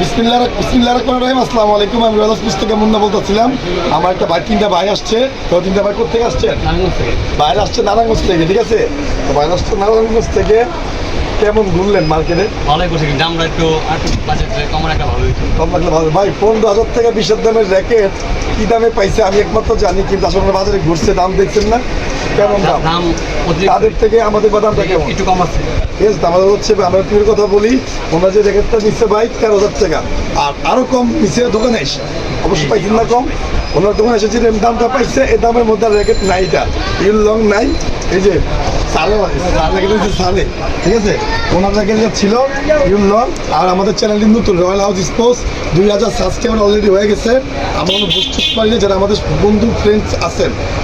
বিসমিল্লাহ বিসমিল্লাহ রহমান রহিম আসসালামু আলাইকুম। আমি মুন্না বলতেছিলাম। আমার একটা ভাই তিনটা ভাই আসছে। তো তিনটা ভাই কোথেকে আসছেন বাইরে আসছে নারায়ণগঞ্জ থেকে ঠিক আছে? তো বাইরে আসছে নারায়ণগঞ্জ থেকে। কেমন ঘুরলেন মার্কেটে? ভালোই করছে কিন্তু একটু আর একটু বাজেট কম রাখা ভালো কম লাগলে ভালো। ভাই পনেরো হাজার থেকে বিশ দামের র্যাকেট কি দামে পাইছে আমি একমাত্র জানি কিন্তু আসলে বাজারে ঘুরছে দাম দেখছেন না। কেমন দাম তাদের থেকে আমাদের বাদামটা কেমন? একটু কম আছে। ঠিক আছে আমাদের হচ্ছে আমরা তুমি কথা বলি ওনার যে জ্যাকেটটা নিচ্ছে, ভাই, তেরো হাজার টাকা। আর আরও কম নিচে দোকানে এসে অবশ্যই পাইছেন না কম, ওনার দোকানে এসে দামটা পাইছে এই দামের মধ্যে র্যাকেট নাই এটা। ইউল লং নাই, এই যে সালে ঠিক আছে? ছিল লং, আর আমাদের রয়্যাল হাউস দুই হাজার অলরেডি হয়ে গেছে। আমরা যারা আমাদের ফ্রেন্ডস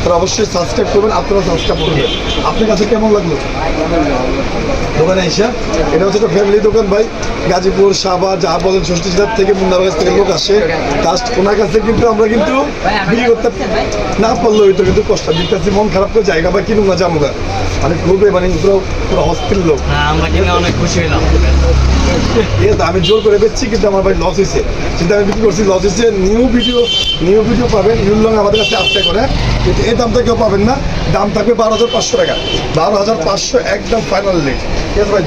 তারা অবশ্যই করবেন, আপনারা করবেন। আপনার কাছে কেমন লাগল? দোকানে এসে এটা হচ্ছে একটা ফ্যামিলি দোকান ভাই। গাজীপুর সাবা যা বলেন ষষ্ঠী জেলার থেকে কাছ থেকে লোক আসে। জাস্ট ওনার কাছে কিন্তু আমরা কিন্তু বিক্রি করতে না পারলে হইতো কিন্তু কষ্ট। দিতেছি মন খারাপ করে জায়গা বা কিনুন না জামুগা মানে খুবই মানে পুরো পুরো হস্তিল লোক। হ্যাঁ আমরা কিনে অনেক খুশি হইলাম। আমি জোর করে বেচছি কিন্তু আমার ভাই লস হয়েছে কিন্তু আমি বিক্রি করছি লস হয়েছে নিউ ভিডিও নিউ ভিডিও পাবেন। ইউল লং আমাদের কাছে আসতে করে কিন্তু এই দামটা কেউ পাবেন না। দাম থাকবে বারো হাজার পাঁচশো টাকা। বারো হাজার পাঁচশো একদম ফাইনাল রেট ঠিক আছে ভাই,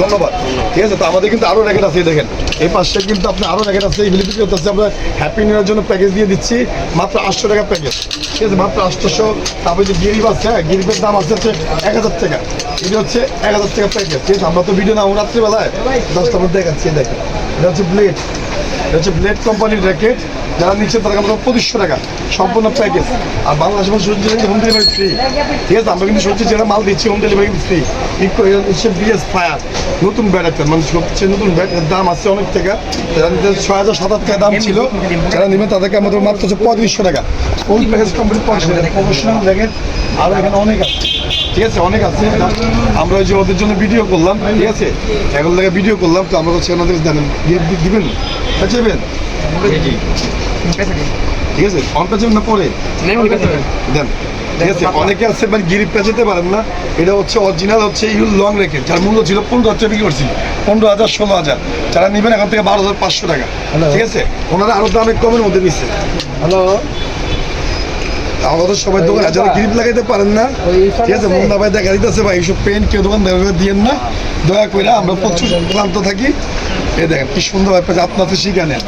ধন্যবাদ। ঠিক আছে, তো আমাদের কিন্তু আরও র্যাকেট আছে দেখেন। এই পাশে কিন্তু আপনার আরও র্যাকেট আছে এগুলি বিক্রি করতেছে আমরা হ্যাপি নিউ জন্য প্যাকেজ দিয়ে দিচ্ছি, মাত্র আটশো টাকা প্যাকেজ ঠিক আছে, মাত্র আটশোশো। তারপরে যে গিরিপ আছে হ্যাঁ গিরিপের দাম আছে হচ্ছে এক হাজার টাকা। এটা হচ্ছে এক হাজার টাকা প্যাকেজ ঠিক আছে, আমরা তো ভিডিও নাও রাত্রিবেলায়। দশটার মধ্যে দেখাচ্ছি দেখেন। এটা হচ্ছে ব্লেড এটা হচ্ছে ব্লেড কোম্পানির র্যাকেট যারা নিচ্ছে তারা আমরা পঁচিশশো টাকা সম্পূর্ণ প্যাকেজ আর বাংলাদেশ এবং সূর্য হোম ডেলিভারি ফ্রি ঠিক আছে আমরা কিন্তু সত্যি যেটা মাল দিচ্ছি হোম ডেলিভারি কিন্তু ফ্রি ইকো হচ্ছে বিএস ফায়ার নতুন ব্যাট একটা মানে সবচেয়ে নতুন ব্যাটার দাম আছে অনেক টাকা। যারা নিতে ছয় হাজার সাত টাকা দাম ছিল। যারা নেবেন তাদেরকে আমাদের মাত্র হচ্ছে পঁয়ত্রিশশো টাকা। ফুল প্যাকেজ কমপ্লিট পঁয়ত্রিশশো টাকা। প্রফেশনাল র্যাকেট আর এখানে অনেক আছে। ঠিক আছে অনেক আছে। আমরা ওই যে ওদের জন্য ভিডিও করলাম ঠিক আছে? এখন থেকে ভিডিও করলাম তো আমরা হচ্ছে ওনাদের জানেন দিবেন? চাইবেন ঠিক আছে অন পেছাবেন না পরে? দেন ঠিক আছে অনেকে আছে মানে গিরিপ পেঁচাতে পারেন না। এটা হচ্ছে অরিজিনাল হচ্ছে ইউল লং রেখে। যার মূল্য ছিল পনেরো হাজার বিক্রি করছি। পনেরো হাজার ষোলো হাজার। যারা নেবেন এখন থেকে বারো হাজার পাঁচশো টাকা। ঠিক আছে? ওনারা আরও দামে কমের মধ্যে নিচ্ছে হ্যালো। আমাদের সবাই দোকান যারা গিরিপ লাগাইতে পারেন না। ঠিক আছে মুন্না ভাই দেখা দিতেছে ভাই এইসব পেন কেউ দোকান দিয়েন না। দয়া করে আমরা প্রচুর ক্লান্ত থাকি। এই দেখেন কি সুন্দর ব্যাপার আপনার তো শিখে নেন।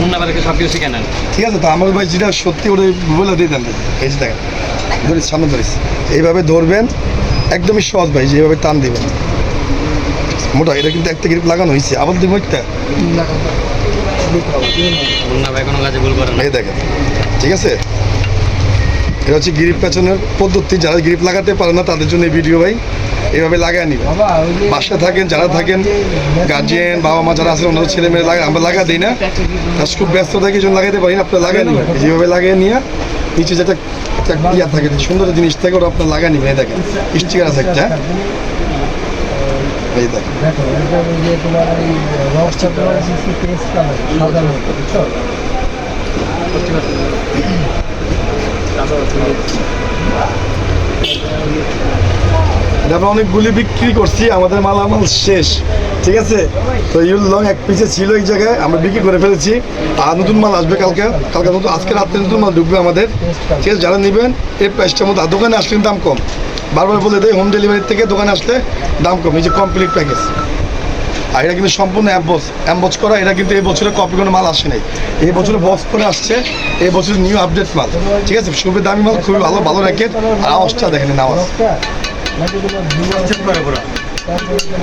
মুন্না সব কিছু শিখে নেন। ঠিক আছে তো আমার ভাই যেটা সত্যি ওটা বলে দিয়ে দেন। এই যে দেখেন ধরিস সামনে ধরিস এইভাবে ধরবেন একদমই সহজ ভাই যেভাবে টান দিবেন। মোটা এটা কিন্তু একটা গ্রিপ লাগানো হয়েছে। আবার দিব একটা? এই দেখেন ঠিক আছে? এটা হচ্ছে গ্রিপ পেছনের পদ্ধতি যারা গ্রিপ লাগাতে পারে না তাদের জন্য এই ভিডিও ভাই। এইভাবে লাগায় নিবে বাসায় থাকেন, যারা থাকেন গার্জিয়ান বাবা মা যারা আছেন, ওনাদের ছেলে মেয়ে লাগা আমরা লাগা দিই না। তার খুব ব্যস্ত থাকি জন্য লাগাইতে পারি না, আপনার লাগাই নিবেন। যেভাবে লাগিয়ে নিয়ে নিচে যেটা একটা ইয়া থাকে সুন্দর জিনিস থাকে, ওটা আপনার লাগা নিবেন দেখেন। স্টিকার আছে একটা হ্যাঁ? এই দেখেন। আমরা অনেকগুলি বিক্রি করছি, আমাদের মালামাল শেষ, ঠিক আছে? তো ইউল লং এক পিসে ছিল এই জায়গায়, আমরা বিক্রি করে ফেলেছি। আর নতুন মাল আসবে কালকে কালকে নতুন আজকে রাত্রে নতুন মাল ঢুকবে আমাদের, ঠিক আছে? যারা নেবেন, এই প্রাইসটার মধ্যে দোকানে আসলে দাম কম। বারবার বলে দেয় হোম ডেলিভারি থেকে দোকানে আসলে দাম কম, এই যে কমপ্লিট প্যাকেজ আর এটা কিন্তু সম্পূর্ণ অ্যাম্বস অ্যাম্বস করা, এটা কিন্তু এই বছরে কপি কোনো মাল আসে নাই। এই বছরে বক্স করে আসছে, এই বছর নিউ আপডেট মাল, ঠিক আছে? খুবই দামি মাল খুবই ভালো ভালো র্যাকেট আর আওয়াজটা দেখেন আওয়াজ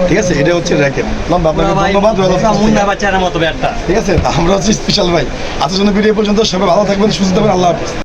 ঠিক আছে এটা হচ্ছে র্যাকেট। লম্বা আপনাকে ধন্যবাদ মুন্না বাচ্চার মতো ব্যাটটা। ঠিক আছে আমরা হচ্ছে স্পেশাল ভাই। আজকের জন্য ভিডিও পর্যন্ত। সবাই ভালো থাকবেন সুস্থ থাকবেন আল্লাহ হাফিজ।